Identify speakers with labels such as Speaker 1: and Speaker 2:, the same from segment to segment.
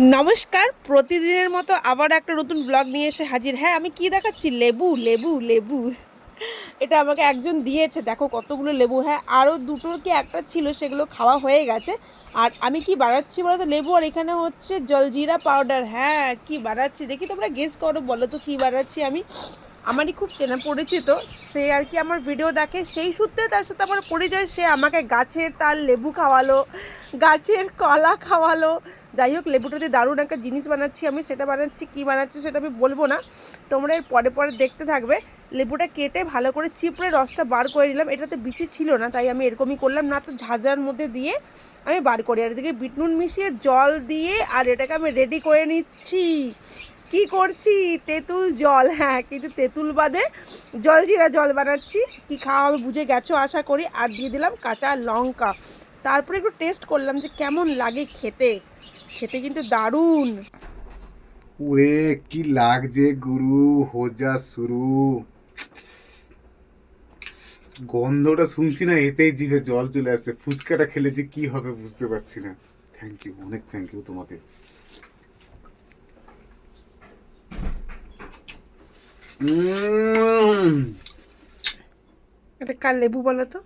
Speaker 1: নমস্কার, প্রতিদিনের মতো আবার একটা নতুন ব্লগ নিয়ে এসে হাজির। হ্যাঁ আমি কি দেখাচ্ছি? লেবু লেবু লেবু। এটা আমাকে একজন দিয়েছে, দেখো কতগুলো লেবু। হ্যাঁ আরও দুটোর কি একটা ছিল, সেগুলো খাওয়া হয়ে গেছে। আর আমি কি বানাচ্ছি বলো তো লেবু আর এখানে হচ্ছে জলজিরা পাউডার হ্যাঁ কি বানাচ্ছি? দেখি তোমরা গেস করো, বলো তো কী বানাচ্ছি আমি? আমারই খুব চেনা পরিচিত, সে আর কি আমার ভিডিও দেখে। সেই সূত্রে তার সাথে আমার পরিচয়, সে আমাকে গাছের তার লেবু খাওয়ালো। গাছের কলা খাওয়ালো। যাই হোক লেবুটাতে দারুণ একটা জিনিস বানাচ্ছি আমি। সেটা বানাচ্ছি, কী বানাচ্ছি সেটা আমি বলব না। তোমরা এর পরে পরে দেখতে থাকবে। লেবুটা কেটে ভালো করে চিপড়ে রসটা বার করে নিলাম। এটাতে বিচি ছিল না, তাই আমি এরকমই করলাম। না তো ঝাঁঝার মধ্যে দিয়ে আমি বার করি। আর এদিকে বিট নুন মিশিয়ে জল দিয়ে আর এটাকে আমি রেডি করে নিচ্ছি। কি করছি? তেঁতুল জল হ্যাঁ কিন্তু তেঁতুল বাদে জল জিরা জল বানাচ্ছি। কি খাওয়া হবে বুঝে গেছো, আশা করি। আর দিয়ে দিলাম কাঁচা লঙ্কা। তারপরে একটু টেস্ট করলাম যে কেমন লাগে খেতে। খেতে কিন্তু দারুণ।
Speaker 2: ওরে কি লাগছে গুরু? হোজা শুরু। গন্ধটা শুনছি না এতেই জিভে জল চলে আসছে। ফুচকাটা খেলে যে কি হবে বুঝতে পারছি না। থ্যাংক ইউ অনেক থ্যাংক ইউ তোমাকে।
Speaker 1: এটা কার লেবু বলো তো?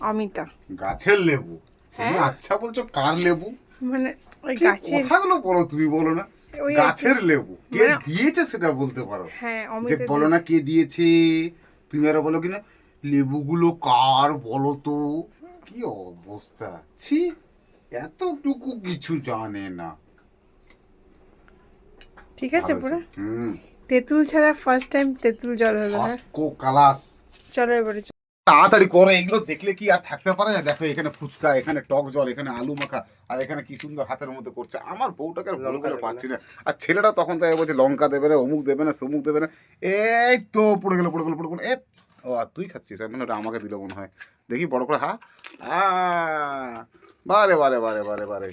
Speaker 1: অমিতা।
Speaker 2: গাছের লেবু। তুমি
Speaker 1: হ্যাঁ।
Speaker 2: আচ্ছা বলছো কার লেবু?
Speaker 1: মানে ওই
Speaker 2: কি
Speaker 1: গাছের
Speaker 2: কথাগুলো বলো তুমি বলো না।
Speaker 1: কি।
Speaker 2: গাছের লেবু। কে
Speaker 1: মানে-
Speaker 2: দিয়েছে সেটা বলতে পারো।
Speaker 1: হ্যাঁ
Speaker 2: যে বলো না কে দিয়েছে তুমি আরও বলো কিনা। লেবুগুলো কার বলো তো? কি অবস্থা? ছি এতটুকু কিছু জানে না।
Speaker 1: ঠিক আছে পুরো?
Speaker 2: হুম।
Speaker 1: তেঁতুল ছাড়া ফার্স্ট টাইম তেঁতুল জল হলো হ্যাঁ
Speaker 2: ফাস্কো কালাস।
Speaker 1: চলো এবারে।
Speaker 2: তাড়াতাড়ি করে এগুলো দেখলে কি আর থাকতে পারে? না দেখো এখানে ফুচকা এখানে টক জল এখানে আলু মাখা আর এখানে কি সুন্দর হাতের মধ্যে করছে। আমার বউটাকে ভালো করে পাচ্ছি না। আর ছেলেটা তখন তাই বলছে লঙ্কা দেবে না অমুক দেবে না সমুক দেবে না এই তো পড়ে গেল পড়ে গেল পড়ে গেল। এ ও আর তুই খাচ্ছিস? মানে ওটা আমাকে দিল মনে হয়। দেখি বড় করে হা বারে বারে বারে বারে বারে।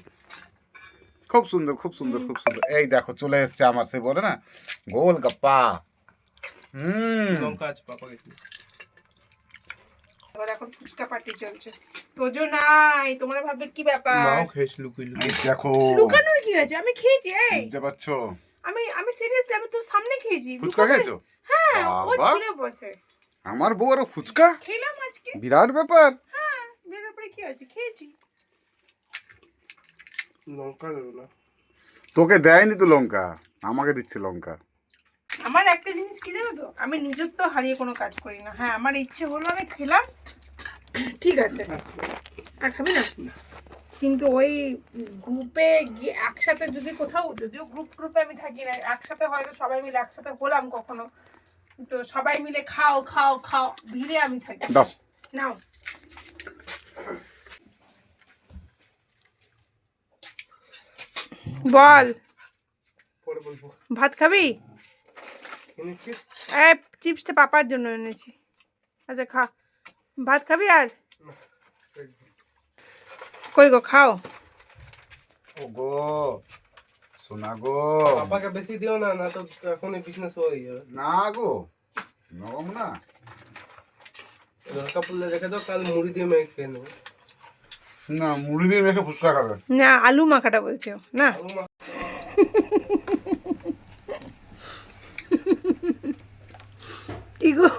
Speaker 2: খুব সুন্দর খুব সুন্দর খুব সুন্দর। এই দেখো চলে এসছে আমার সে বলে না গোল গাপ্পা হুম।
Speaker 3: লঙ্কা আছে গেছে
Speaker 1: এবার এখন ফুচকা পার্টি চলছে। তোজো নাই তোমরা ভাববে কি ব্যাপার?
Speaker 3: মাও খেয়েছে লুকিয়ে লুকিয়ে।
Speaker 2: দেখো।
Speaker 1: লুকানোর কি আছে? আমি খেয়েছি এই।
Speaker 2: বুঝতে পারছ?
Speaker 1: আমি আমি সিরিয়াসলি আমি তোর সামনে খেয়েছি।
Speaker 2: ফুচকা খেয়েছো?
Speaker 1: হ্যাঁ ও ছিল বসে।
Speaker 2: আমার বউ আরও ফুচকা?
Speaker 1: খেলাম আজকে।
Speaker 2: বিরাট ব্যাপার।
Speaker 1: হ্যাঁ বের ব্যাপারে কি আছে খেয়েছি।
Speaker 3: লঙ্কা দেবো না।
Speaker 2: তোকে দেয়নি তো লঙ্কা আমাকে দিচ্ছে লঙ্কা।
Speaker 1: কি নিজের তো হারিয়ে কোনো কাজ করি না। হ্যাঁ আমার ইচ্ছে হলো আমি খেলাম। ঠিক আছে। আর খাবি না? কিন্তু ওই গ্রুপে গিয়ে একসাথে যদি কোথাও যদিও গ্রুপ গ্রুপে আমি থাকি না একসাথে হয়তো সবাই মিলে একসাথে হলাম কখনো। তো সবাই মিলে খাও খাও খাও ভিড়ে আমি থাকি। নাও। বল।
Speaker 3: বলব।
Speaker 1: ভাত খাবি? চিপসটা পাপার জন্য এনেছি। আচ্ছা খা। ভাত খাবি আর? কই গো খাও।
Speaker 2: ও গো শোনা গো।
Speaker 3: পাপাকে বেশি দিও না না তো এখনই বিজনেস হয়ে যাবে
Speaker 2: না গো নরম না।
Speaker 3: লঙ্কা পুলে রেখে দাও কাল মুড়ি দিয়ে মেখে খেয়ে নেব।
Speaker 2: না মুড়ি দিয়ে মেখে ফুচকা খাবে।
Speaker 1: না আলু মাখাটা বলছে। ও, না
Speaker 3: আলু মা-
Speaker 1: কি গো?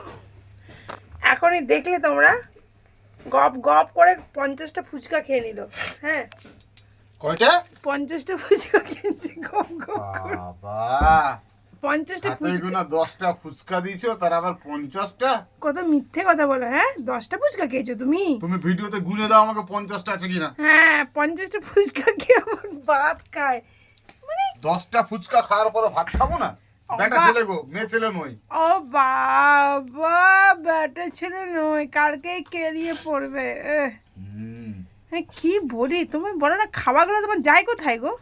Speaker 1: এখনই দেখলে তোমরা। গপ গপ করে পঞ্চাশটা ফুচকা খেয়ে নিল হ্যাঁ?
Speaker 2: কয়টা?
Speaker 1: পঞ্চাশটা ফুচকা খেয়েছি গপ গপ করে।
Speaker 2: বাবা।
Speaker 1: পঞ্চাশটা
Speaker 2: হাতে
Speaker 1: ফুচকা
Speaker 2: গোনা দশটা ফুচকা দিয়েছ তার আবার পঞ্চাশটা?
Speaker 1: কত মিথ্যে কথা বলো হ্যাঁ? দশটা ফুচকা খেয়েছো তুমি?
Speaker 2: তুমি ভিডিওতে গুনে দাও আমাকে পঞ্চাশটা আছে কিনা।
Speaker 1: হ্যাঁ পঞ্চাশটা ফুচকা খেয়ে আমার ভাত খায়। মানে
Speaker 2: দশটা ফুচকা খাওয়ার পরে ভাত খাব না? বেটা ছেলে গো মেয়ে ছেলে নই
Speaker 1: ও বাবা ব্যাটা ছেলে নয় কালকেই কেরিয়ে পড়বে কি বলি তুমি বলো না খাওয়াগুলো তোমার যায় কোথায় গো?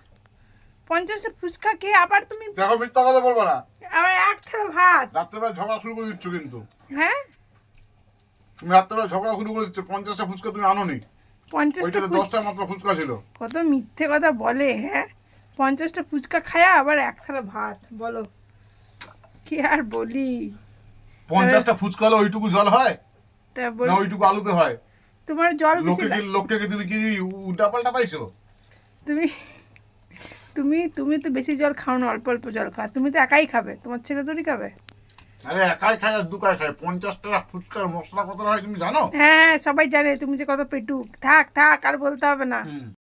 Speaker 1: পঞ্চাশটা ফুচকা খেয়ে আবার তুমি
Speaker 2: দেখো মিথ্যা কথা বলব না।
Speaker 1: আবার এক থালা ভাত।
Speaker 2: রাত্রেবেলা ঝগড়া শুরু করে দিচ্ছ কিন্তু।
Speaker 1: হ্যাঁ?
Speaker 2: তুমি রাত্রেবেলা ঝগড়া শুরু করে দিচ্ছ পঞ্চাশটা ফুচকা তুমি আনোনি।
Speaker 1: পঞ্চাশটা
Speaker 2: ওইটাতে দশটা মাত্র ফুচকা ছিল।
Speaker 1: কত মিথ্যে কথা বলে হ্যাঁ? পঞ্চাশটা ফুচকা খায়া আবার এক থালা ভাত বলো। কি আর বলি?
Speaker 2: পঞ্চাশটা ফুচকা হলে ওইটুকু জল হয় না ওইটুকু আলুতে হয়?
Speaker 1: তোমার জল
Speaker 2: লোকে কি কি তুমি কি উল্টা পাল্টা পাইছো?
Speaker 1: তুমি তুমি তুমি তো বেশি জল খাও না অল্প অল্প জল খাও। তুমি তো একাই খাবে তোমার ছেলে তোরই খাবে।
Speaker 2: আরে একাই খাই আর দুকাই খাই পঞ্চাশ টাকা ফুচকার মশলা কত হয় তুমি জানো?
Speaker 1: হ্যাঁ সবাই জানে তুমি যে কত পেটুক। থাক থাক আর বলতে হবে না।